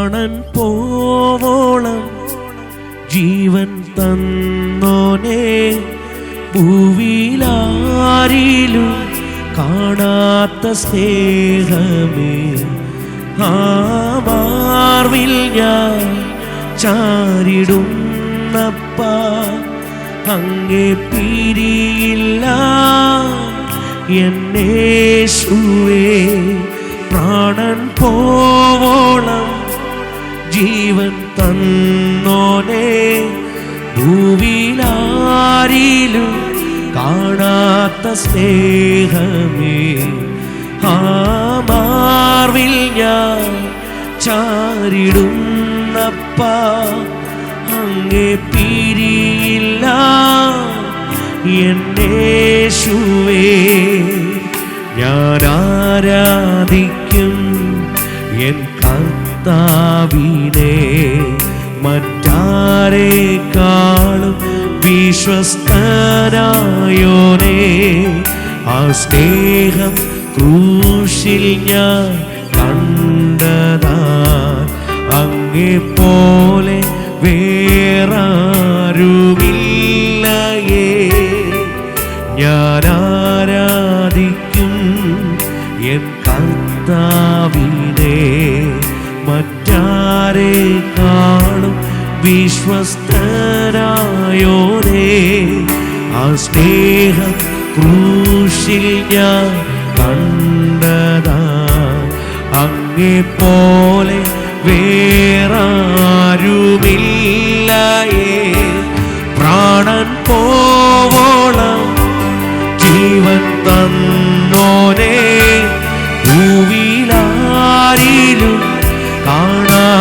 പ്രാണൻ പോവോളം. ജീവൻ തന്നോനെ ഭൂവിലാരിലും കാണാത്ത സ്നേഹമേ. ആ മാർവിൽ ഞാൻ ചാരിടുന്നപ്പ അങ്ങേ പിരിയില്ല. എന്നേശുവേ പ്രാണൻ പോവോളം. ജീവൻ തന്നോനെ ഭൂവിലാരിലും കാണാത്ത സ്നേഹമേ. ആ മാർവിൽ ഞാൻ ചാരിടുന്നപ്പ അങ്ങേ പിരിയില്ല എന്നേശുവേ ഞാൻ ആരാധിക്കും? എൻ കർത്താവിനെ മറ്റാരെക്കാളും വിശ്വസ്തനായോനെ ആ സ്നേഹം ക്രൂശിൽ ഞാൻ കണ്ടതാ. അങ്ങേ പോലെ വേറാരുമില്ലയേ വിശ്വസ്തനായോനെ ആ സ്നേഹം ക്രൂശിൽ ഞാൻ കണ്ടതാ. അങ്ങേ പോലെ വേറാരുമില്ലയേ പ്രാണൻ പോവോളം ജീവൻ തന്നോനെ.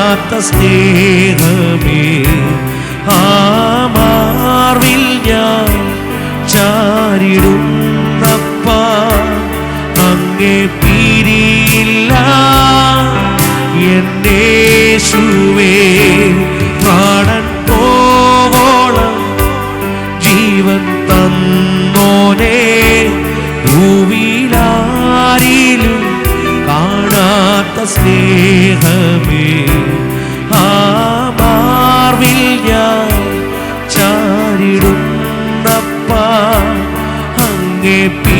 കാണാത്ത സ്നേഹമേ. ആ മാർവിൽ ഞാൻ ചാരിടുന്നപ്പ അങ്ങേ പിരിയില്ല. എന്നേശുവേ പ്രാണൻ അങ്ങേ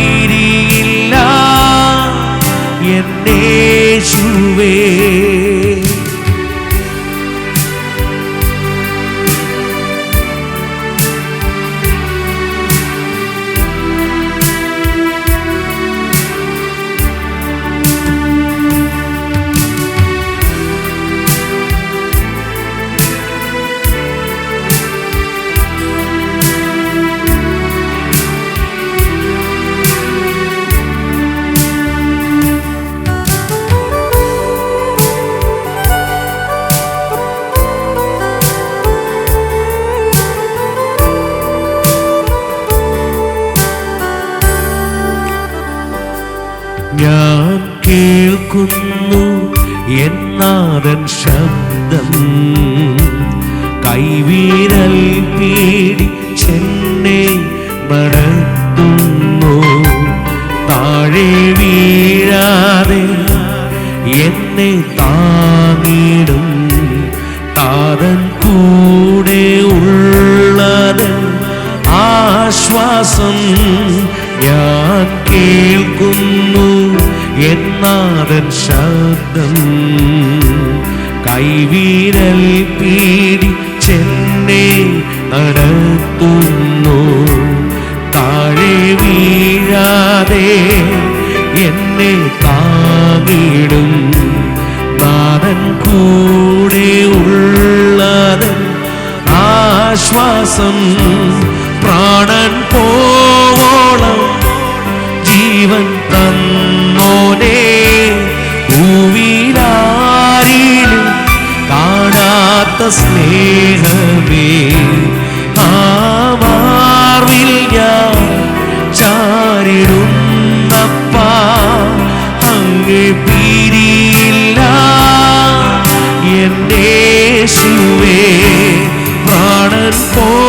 കേൾക്കുന്നു എന്നാഥൻ ശബ്ദം. കൈവീരൽ ചെന്നെ നടത്തുന്നു താഴെ വീഴാതെ എന്നെ താങ്ങിടും. താതൻ കൂടെ ഉള്ളത് ആശ്വാസം എന്നാഥൻ ശബ്ദം കൈവീരൽ പീടി ചെന്നെ നടത്തുന്നു. താഴെ വീഴാതെ എന്നെ താങ്ങിടും നാഥൻ കൂടെ ഉള്ളത് ആശ്വാസം കാണാത്ത സ്നേഹമേ ആ മാർവിൽ ഞാൻ ചാരിടുന്നപ്പ അങ്ങ് പിരിയില്ല എന്നേശുവേ പ്രാണൻ പോവോ